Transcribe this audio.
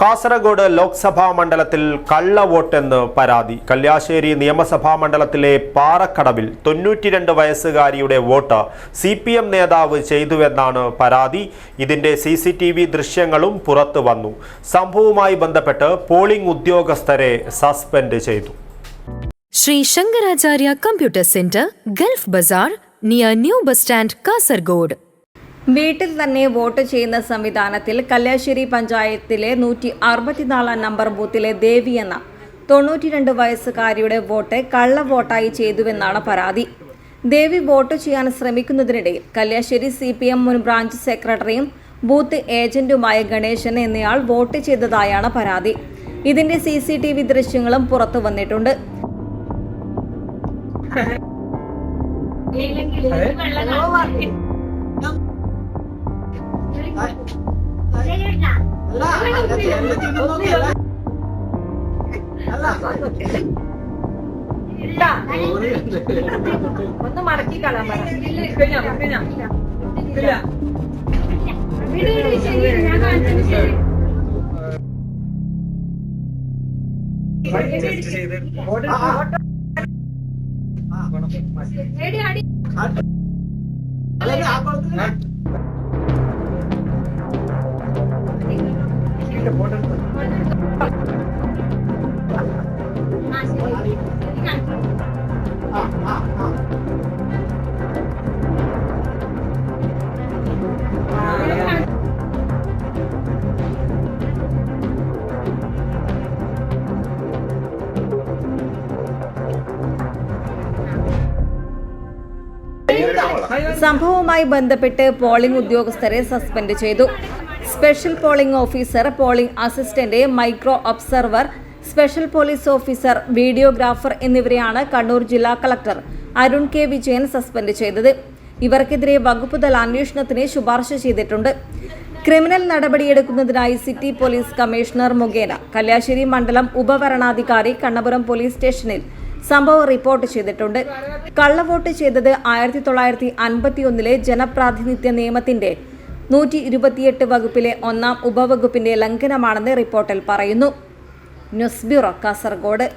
കാസർഗോഡ് ലോക്സഭാ മണ്ഡലത്തിൽ കള്ളവോട്ടെന്ന് പരാതി. കല്യാശ്ശേരി നിയമസഭാ മണ്ഡലത്തിലെ പാറക്കടവിൽ തൊണ്ണൂറ്റിരണ്ട് വയസ്സുകാരിയുടെ വോട്ട് സി പി എം നേതാവ് ചെയ്തുവെന്നാണ് പരാതി. ഇതിന്റെ സി സി ടി വി ദൃശ്യങ്ങളും പുറത്തു വന്നു. സംഭവവുമായി ബന്ധപ്പെട്ട് പോളിംഗ് ഉദ്യോഗസ്ഥരെ സസ്പെൻഡ് ചെയ്തു. Shri Shankaracharya computer centre gulf Bazaar near new bus stand Kasaragod. വീട്ടിൽ തന്നെ വോട്ട് ചെയ്യുന്ന സംവിധാനത്തിൽ കല്യാശ്ശേരി പഞ്ചായത്തിലെ നൂറ്റി അറുപത്തിനാലാം നമ്പർ ബൂത്തിലെ ദേവി എന്ന തൊണ്ണൂറ്റിരണ്ട് വയസ്സുകാരിയുടെ വോട്ട് കള്ള വോട്ടായി ചെയ്തുവെന്നാണ് പരാതി. ദേവി വോട്ട് ചെയ്യാൻ ശ്രമിക്കുന്നതിനിടയിൽ കല്യാശ്ശേരി സി പി എം മുൻ ബ്രാഞ്ച് സെക്രട്ടറിയും ബൂത്ത് ഏജന്റുമായ ഗണേശൻ എന്നയാൾ വോട്ട് ചെയ്തതായാണ് പരാതി. ഇതിന്റെ സി സി ടി വി ദൃശ്യങ്ങളും പുറത്തു വന്നിട്ടുണ്ട്. ഒന്ന് മടക്കി കളാൻ സംഭവവുമായി ബന്ധപ്പെട്ട് പോളിംഗ് ഉദ്യോഗസ്ഥരെ സസ്പെൻഡ് ചെയ്തു. Special polling officer polling assistant micro observer special police officer videographer എന്നിവരെയാണ് കണ്ണൂർ ജില്ലാ collector Arun K Vijayan suspend ചെയ്തത്. ഇവർക്കെതിരെ വകുപ്പ് തല അന്വേഷണത്തിന് ശുപാർശ ചെയ്തിട്ടുണ്ട്. ക്രിമിനൽ നടപടിയെടുക്കുന്നതിനായി സിറ്റി പോലീസ് കമ്മീഷണർ മുഖേന കല്യാശ്ശേരി മണ്ഡലം ഉപഭരണാധികാരി കണ്ണപുരം പോലീസ് സ്റ്റേഷനിൽ സംഭവം റിപ്പോർട്ട് ചെയ്തിട്ടുണ്ട്. കള്ളവോട്ട് ചെയ്തത് ആയിരത്തി തൊള്ളായിരത്തി അൻപത്തി ഒന്നിലെ ജനപ്രാതിനിധ്യ നിയമത്തിന്റെ നൂറ്റി ഇരുപത്തിയെട്ട് വകുപ്പിലെ ഒന്നാം ഉപവകുപ്പിന്റെ ലംഘനമാണെന്ന് റിപ്പോർട്ടിൽ പറയുന്നു. News bureau Kasaragod.